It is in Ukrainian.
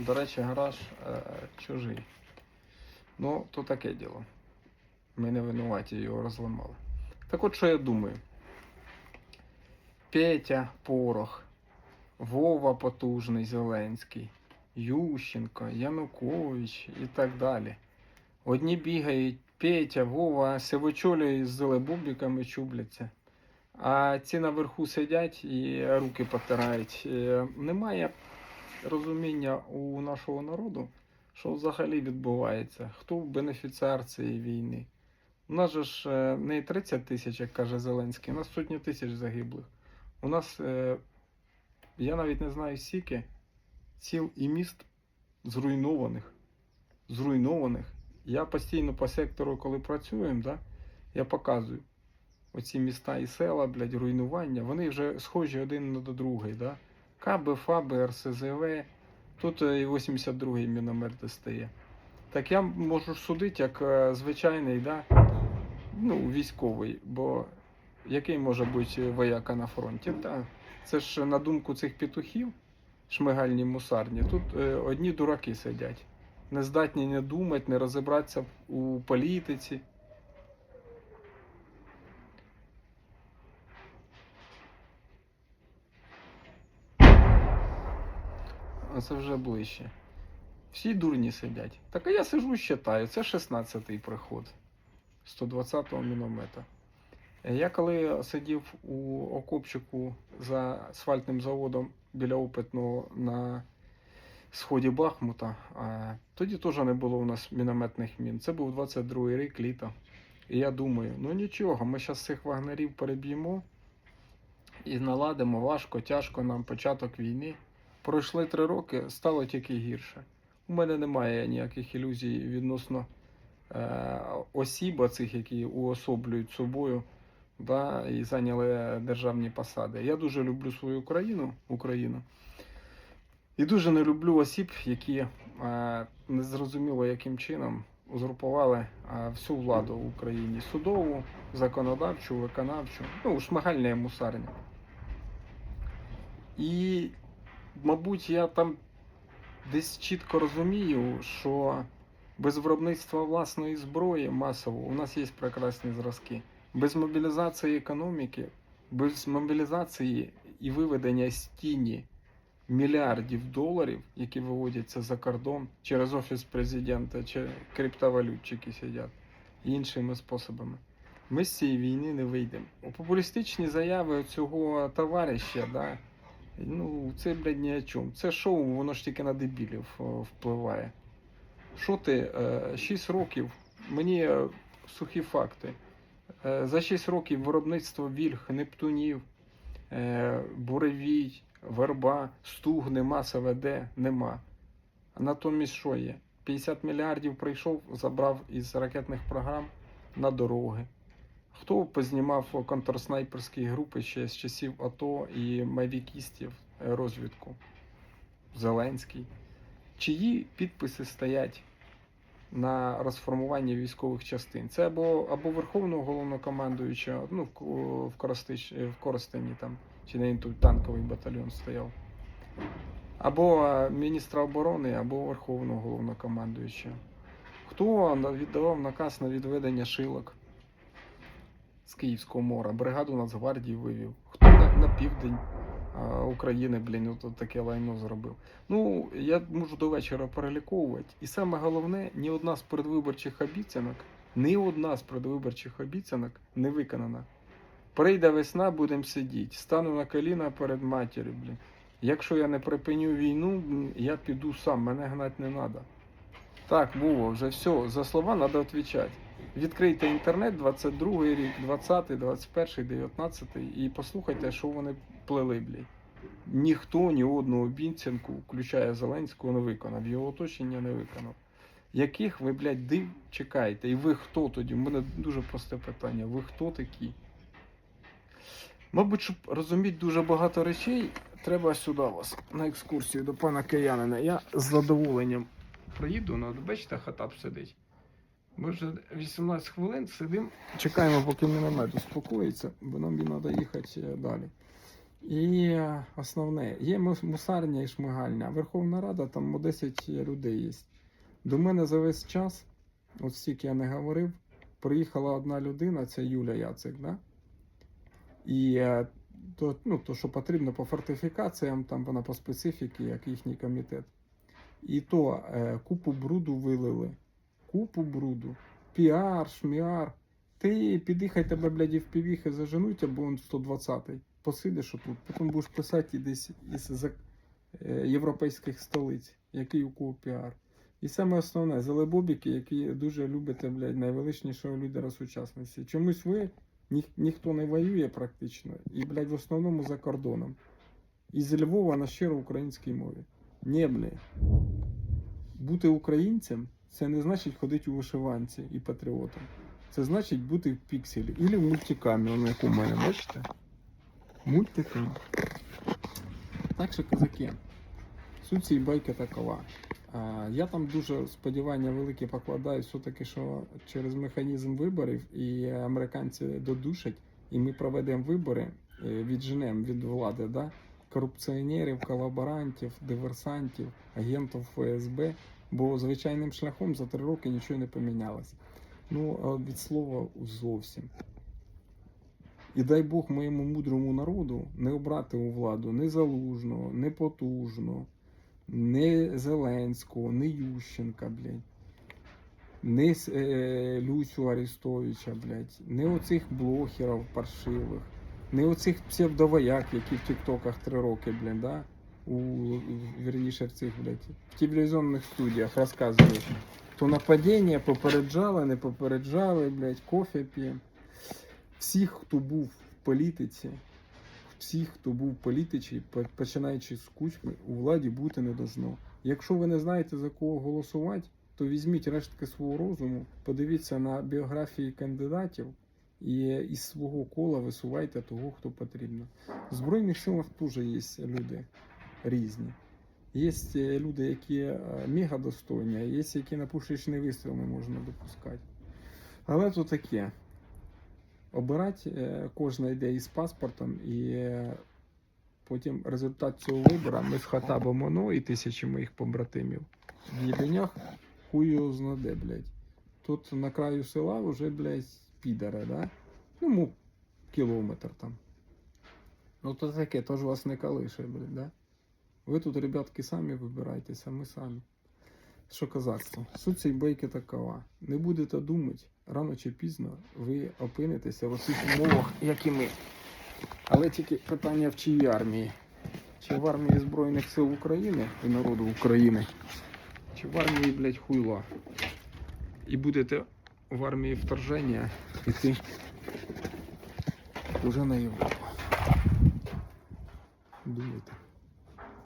До речі, гараж е, чужий. Ну, то таке діло. Ми не винуваті його розламали. Так от що я думаю. Петя Порох, Вова Потужний Зеленський, Ющенко, Янукович і так далі. Одні бігають Петя, Вова, сивочолі з зелебубіками чубляться. А ці наверху сидять і руки потирають. Е, Немає розуміння у нашого народу, що взагалі відбувається, хто бенефіціар цієї війни. У нас же ж е, не 30 тисяч, як каже Зеленський, у нас сотні тисяч загиблих. У нас, е, я навіть не знаю скільки сіл і міст зруйнованих. Зруйнованих. Я постійно по сектору, коли працюємо, да, я показую оці міста і села, блядь, руйнування, вони вже схожі один на другий. Да? КАБ, ФАБ, РСЗВ, тут е, і 82-й міномет достає. Так я можу судити як е, звичайний, да? ну, військовий, бо який може бути вояка на фронті? Та, це ж на думку цих петухів, шмигальні мусарні, тут е, одні дураки сидять. Не здатні не думати, не розібратися у політиці. Це вже ближче. Всі дурні сидять. Так а я сижу считаю, це 16-й приход 120-го міномета. Я коли сидів у окопчику за асфальтним заводом біля опитного на сході Бахмута, а, тоді теж не було у нас мінометних мін. Це був 22-й рік літа. І я думаю, ну нічого, ми зараз цих вагнерів переб'ємо і наладимо важко, тяжко нам початок війни. Пройшли три роки, стало тільки гірше. У мене немає ніяких ілюзій відносно е, осіб, цих, які уособлюють собою да, і зайняли державні посади. Я дуже люблю свою країну, Україну. І дуже не люблю осіб, які е, незрозуміло яким чином узурпували е, всю владу в Україні судову, законодавчу, виконавчу, ну, шмагальне мусарня. І мабуть, я там десь чітко розумію, що без виробництва власної зброї масово у нас є прекрасні зразки. Без мобілізації економіки, без мобілізації і виведення з тіні мільярдів доларів, які виводяться за кордон через офіс президента, чи криптовалютчики сидять іншими способами. Ми з цієї війни не вийдемо. У популістичні заяви цього товариша, да, Ну, це, блядь, ні о чому. Це шоу, воно ж тільки на дебілів е, впливає. Що ти, 6 років, мені е, сухі факти. Е, За 6 років виробництво вільг, нептунів, е, буревій, верба, стугни, маса веде, нема. Натомість що є? 50 мільярдів прийшов, забрав із ракетних програм на дороги. Хто познімав контрснайперські групи ще з часів АТО і мавікістів розвідку? Зеленський. Чиї підписи стоять на розформуванні військових частин? Це або, або Верховного головнокомандуючого, ну, в, Ко- в, Коростич, в Коростені там, чи не тут танковий батальйон стояв. Або міністра оборони, або Верховного головнокомандуючого. Хто віддавав наказ на відведення шилок? З Київського мора. Бригаду Нацгвардії вивів. Хто на, на південь а, України, блін, от, таке лайно зробив. Ну, я можу до вечора переліковувати. І саме головне, ні одна з передвиборчих обіцянок, ні одна з передвиборчих обіцянок не виконана. Прийде весна, будемо сидіти. Стану на коліна перед матір'ю, блін. Якщо я не припиню війну, я піду сам, мене гнати не треба. Так, Вова, вже все, за слова треба відповідати. Відкрийте інтернет 22 рік, 20, 21, 19 і послухайте, що вони плели, блядь. Ніхто ні одну обіцянку, включає Зеленського, не виконав. Його оточення не виконав. Яких ви, блядь, див чекаєте? І ви хто тоді? У мене дуже просте питання. Ви хто такі? Мабуть, щоб розуміти дуже багато речей, треба сюди вас на екскурсію до пана киянина. Я з задоволенням приїду, ну, бачите, хатап сидить. Ми вже 18 хвилин сидимо, чекаємо, поки міномет успокоїться, бо нам треба їхати е, далі. І е, основне, є мусарня і шмигальня. Верховна Рада, там 10 людей є. До мене за весь час, от стільки я не говорив, приїхала одна людина, це Юля Яцик, да? І е, то, ну, то, що потрібно по фортифікаціям, там вона по специфіки, як їхній комітет. І то е, купу бруду вилили. Купу бруду. Піар, шміар. Ти під'їхай тебе, блядь, і в півіхи заженуть, або он 120-й. Посидиш отут, потім будеш писати десь із е, європейських столиць, який у кого піар. І саме основне, залебобіки, які дуже любите, блядь, найвеличнішого лідера сучасності. Чомусь ви ніх, ніхто не воює практично, і, блядь, в основному за кордоном. І з Львова на щиро українській мові. Ні, блядь. Бути українцем це не значить ходити у вишиванці і патріотом. Це значить бути в пікселі. Ілі в мультикамі, он як у мене, бачите? Мультикам. Так що, козаки, суть цієї байки такова. Я там дуже сподівання великі покладаю, все-таки, що через механізм виборів і американці додушать, і ми проведемо вибори, е, відженемо від влади, да? корупціонерів, колаборантів, диверсантів, агентів ФСБ, бо звичайним шляхом за три роки нічого не помінялось. Ну, від слова зовсім. І дай Бог моєму мудрому народу не обрати у владу не Залужного, не Потужного, не Зеленського, не Ющенка, блядь, не е, Люсю Арестовича, блядь, не оцих блогерів паршивих, не оцих псевдовояк, які в Тіктоках три роки, блядь, да? У, вірніше, в цих, блядь, в телевізійних студіях розказують. То нападіння попереджали, не попереджали, блядь, кофе п'ємо. Всіх, хто був в політиці, всіх, хто був в політиці, починаючи з кучми, у владі бути не должно. Якщо ви не знаєте за кого голосувати, то візьміть рештки свого розуму, подивіться на біографії кандидатів і із свого кола висувайте того, хто потрібно. В Збройних силах теж є люди різні. Є е, люди, які е, мега достойні, а є, які на пушечний вистріл не можна допускати. Але то таке. Обирати е, кожна йде із паспортом, і потім результат цього вибору ми з Хатабом Оно і тисячі моїх побратимів в хуй його знаде, блядь. Тут на краю села вже, блядь, підари, да? Ну, му, кілометр там. Ну то таке, то ж вас не калише, блядь, да? Ви тут, ребятки, самі вибирайтеся, ми самі. Що козацтво? Суть цієї байки такова. Не будете думати, рано чи пізно ви опинитеся в цих умовах, як і ми. Але тільки питання в чиїй армії? Чи в армії Збройних сил України і народу України, чи в армії, блядь, хуйла. І будете в армії вторження йти уже на Європу. Думайте.